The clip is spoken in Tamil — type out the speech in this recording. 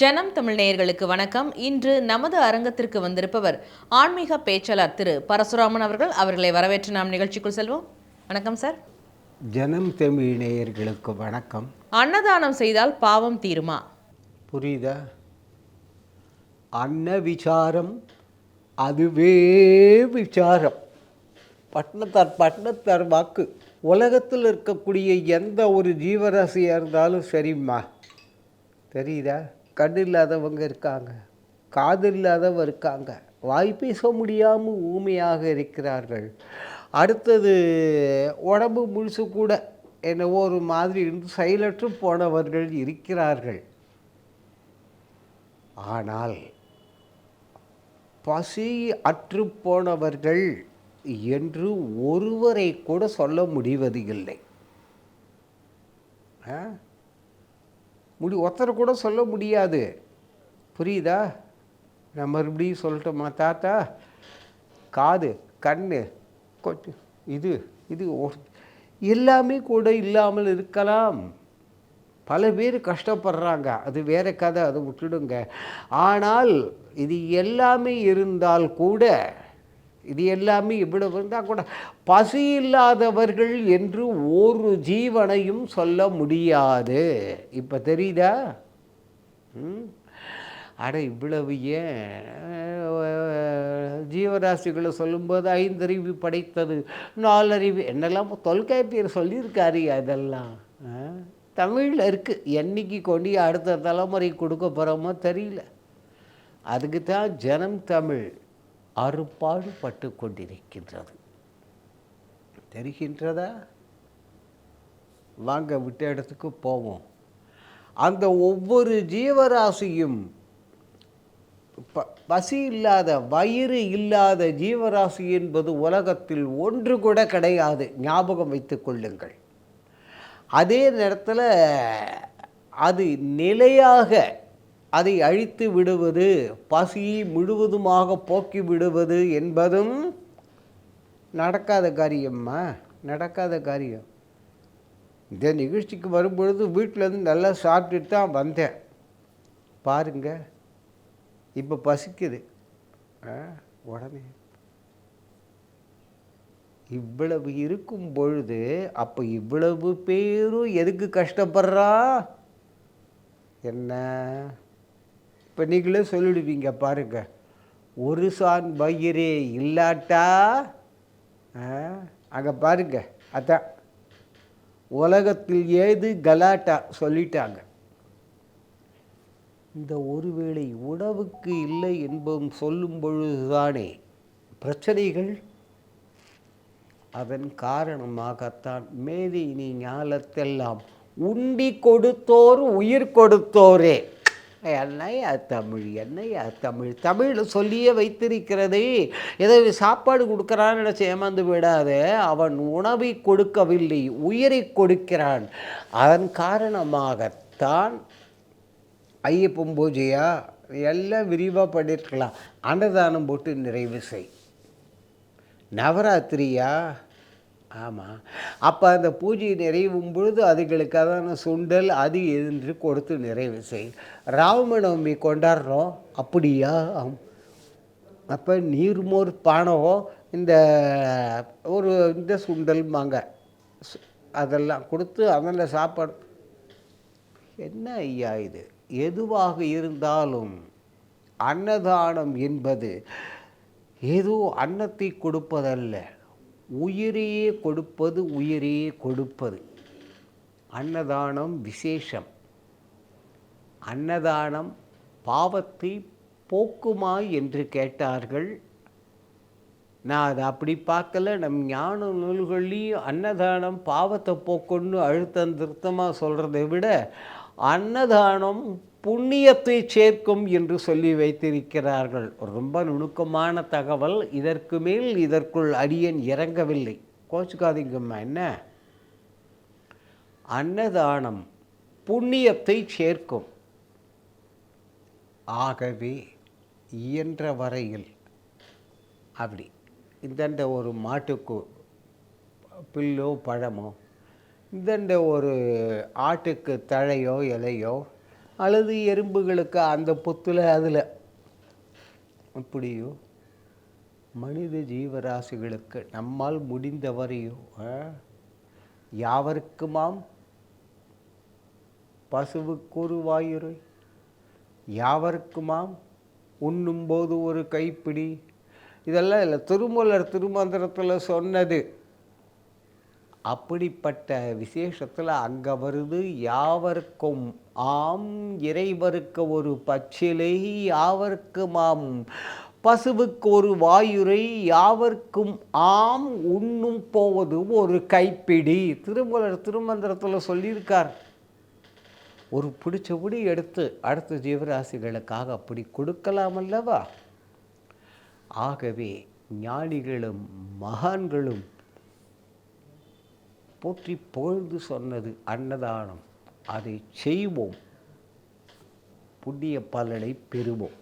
ஜனம் தமிழ் நேயர்களுக்கு வணக்கம். இன்று நமது அரங்கத்திற்கு வந்திருப்பவர் ஆன்மீக பேச்சாளர் திரு பரசுராமன் அவர்கள். அவர்களை வரவேற்று நாம் நிகழ்ச்சிக்குள் செல்வோம். வணக்கம் சார். ஜனம் தமிழ் நேயர்களுக்கு வணக்கம். அன்னதானம் செய்தால் பாவம் தீருமா? புரியுதா? அன்ன விசாரம் அதுவே விசாரம். பட்னத்தார் பட்னத்தார் வாக்கு. உலகத்தில் இருக்கக்கூடிய எந்த ஒரு ஜீவராசியாக இருந்தாலும் சரிம்மா. தெரியுதா? கண் இல்லாதவங்க இருக்காங்க காது இல்லாதவங்க இருக்காங்க. வாய் பேச முடியாமல் ஊமையாக இருக்கிறார்கள். அடுத்தது உடம்பு முழுசு கூட என்னவோ ஒரு மாதிரி இருந்து செயலற்று போனவர்கள் இருக்கிறார்கள். ஆனால் பசி அற்று போனவர்கள் என்று ஒருவரை கூட சொல்ல முடிவது இல்லை ஆ? முடி ஒருத்தரை கூட சொல்ல முடியாது. புரியுதா? நான் மறுபடியும் சொல்லட்டுமா தாத்தா? காது கண் கொட்டு இது இது எல்லாமே கூட இல்லாமல் இருக்கலாம். பல பேர் கஷ்டப்படுறாங்க. அது வேற கதை அதை விட்டுடுங்க. ஆனால் இது எல்லாமே இருந்தால் கூட இது எல்லாமே இவ்வளவு இருந்தால் கூட பசி இல்லாதவர்கள் என்று ஒரு ஜீவனையும் சொல்ல முடியாது. இப்போ தெரியுதா? ம்? அட இவ்வளவு ஏன்? ஜீவராசிகளை சொல்லும்போது ஐந்தறிவு படைத்தது நாலறிவு என்னெல்லாம் தொல்காப்பியர் சொல்லியிருக்காரு அதெல்லாம். தமிழில் இருக்குது என்னைக்கு கொண்டு அடுத்த தலைமுறை கொடுக்க போகிறோமோ தெரியல. அதுக்கு தான் ஜனம் தமிழ். அறுபாடுபட்டு கொண்டிருக்கின்றது தெரிகின்றதா? வாங்க விட்ட இடத்துக்கு போவோம். அந்த ஒவ்வொரு ஜீவராசியும் ப- பசி இல்லாத வயிறு இல்லாத ஜீவராசி என்பது உலகத்தில் ஒன்று கூட கிடையாது. ஞாபகம் வைத்து கொள்ளுங்கள். அதே நேரத்தில் அது நிலையாக அதை அழித்து விடுவது பசியை முழுவதுமாக போக்கி விடுவது என்பதும் நடக்காத காரியம்மா நடக்காத காரியம். இந்த நிகழ்ச்சிக்கு வரும்பொழுது வீட்டிலேருந்து நல்லா சாப்பிட்டுட்டு தான் வந்தேன். பாருங்க இப்போ பசிக்குது. ஆ, உடனே. இவ்வளவு இருக்கும் பொழுது அப்போ இவ்வளவு பேரும் எதுக்கு கஷ்டப்படுறா? என்ன? இப்போ நீங்களே சொல்லிடுவீங்க பாருங்க. ஒரு சான் வயிறே இல்லாட்டா? அங்கே பாருங்க. அதான். உலகத்தில் ஏது கலாட்டா? சொல்லிட்டாங்க. இந்த ஒருவேளை உணவுக்கு இல்லை என்பதும் சொல்லும் பொழுதுதானே பிரச்சனைகள்? அதன் காரணமாகத்தான் மேதினி ஞாலத்தெல்லாம் உண்டி கொடுத்தோர் உயிர் கொடுத்தோரே. என்னையா தமிழ் என்னையா தமிழ். தமிழ் சொல்லியே வைத்திருக்கிறது. ஏதோ சாப்பாடு கொடுக்குறான்னு நினச்சி ஏமாந்து விடாதே அவன் உணவை கொடுக்கவில்லை உயிரை கொடுக்கிறான். அதன் காரணமாகத்தான் ஐயப்பன் பூஜையா எல்லாம் விரிவாக பண்ணியிருக்கலாம் அன்னதானம் போட்டு நிறைவு செய். நவராத்திரியா? ஆமாம் அப்போ அந்த பூஜை நிறைவும் பொழுது அதுகளுக்கான சுண்டல் அது என்று கொடுத்து நிறைவு செய். ராமநவமி கொண்டாடுறோம். அப்படியா? அப்போ நீர்மோர் பானகம் இந்த ஒரு இந்த சுண்டல் மாங்க அதெல்லாம் கொடுத்து அதில் சாப்பாடு? என்ன ஐயா இது? எதுவாக இருந்தாலும் அன்னதானம் என்பது ஏதோ அன்னத்தை கொடுப்பதல்ல. உயிரையே கொடுப்பது உயிரையே கொடுப்பது. அன்னதானம் விசேஷம். அன்னதானம் பாவத்தை போக்குமா என்று கேட்டார்கள். நான் அதை அப்படி பார்க்கல. நம் ஞான நூல்கள்லேயும் அன்னதானம் பாவத்தை போக்குன்னு அழுத்தம் திருத்தமாக சொல்கிறத விட அன்னதானம் புண்ணியத்தை சேர்க்கும் என்று சொல்லி வைத்திருக்கிறார்கள். ரொம்ப நுணுக்கமான தகவல். இதற்கு மேல் இதற்குள் அடியன் இறங்கவில்லை. கோச்சுக்காதீங்கம்மா என்ன? அன்னதானம் புண்ணியத்தை சேர்க்கும். ஆகவே இயன்ற வரையில் அப்படி. இந்தண்ட ஒரு மாட்டுக்கு பில்லோ பழமோ இந்தண்ட ஒரு ஆட்டுக்கு தழையோ இலையோ அல்லது எறும்புகளுக்கு அந்த பொத்தில் அதில். இப்படியோ மனித ஜீவராசிகளுக்கு நம்மால் முடிந்தவரையோ யாவருக்குமாம்? பசுவுக்கொரு வாயுரை யாவருக்குமாம்? உண்ணும்போது ஒரு கைப்பிடி. இதெல்லாம் இல்லை திருமூலர் திருமந்திரத்தில் சொன்னது. அப்படிப்பட்ட விசேஷத்தில் அங்கே வருது யாவர்க்கும் ஆம் இறைவருக்கு ஒரு பச்சிலை யாவர்க்குமாம் பசுவுக்கு ஒரு வாயுரை யாவர்க்கும் ஆம் உண்ணும் போவது ஒரு கைப்பிடி. திருமலர் திருமந்திரத்தில் சொல்லியிருக்கார். ஒரு பிடிச்சபடி எடுத்து அடுத்த ஜீவராசிகளுக்காக அப்படி கொடுக்கலாம் அல்லவா? ஆகவே ஞானிகளும் மகான்களும் போற்றி புகழ்ந்து சொன்னது அன்னதானம். அதை செய்வோம். புண்ணிய பலனை பெறுவோம்.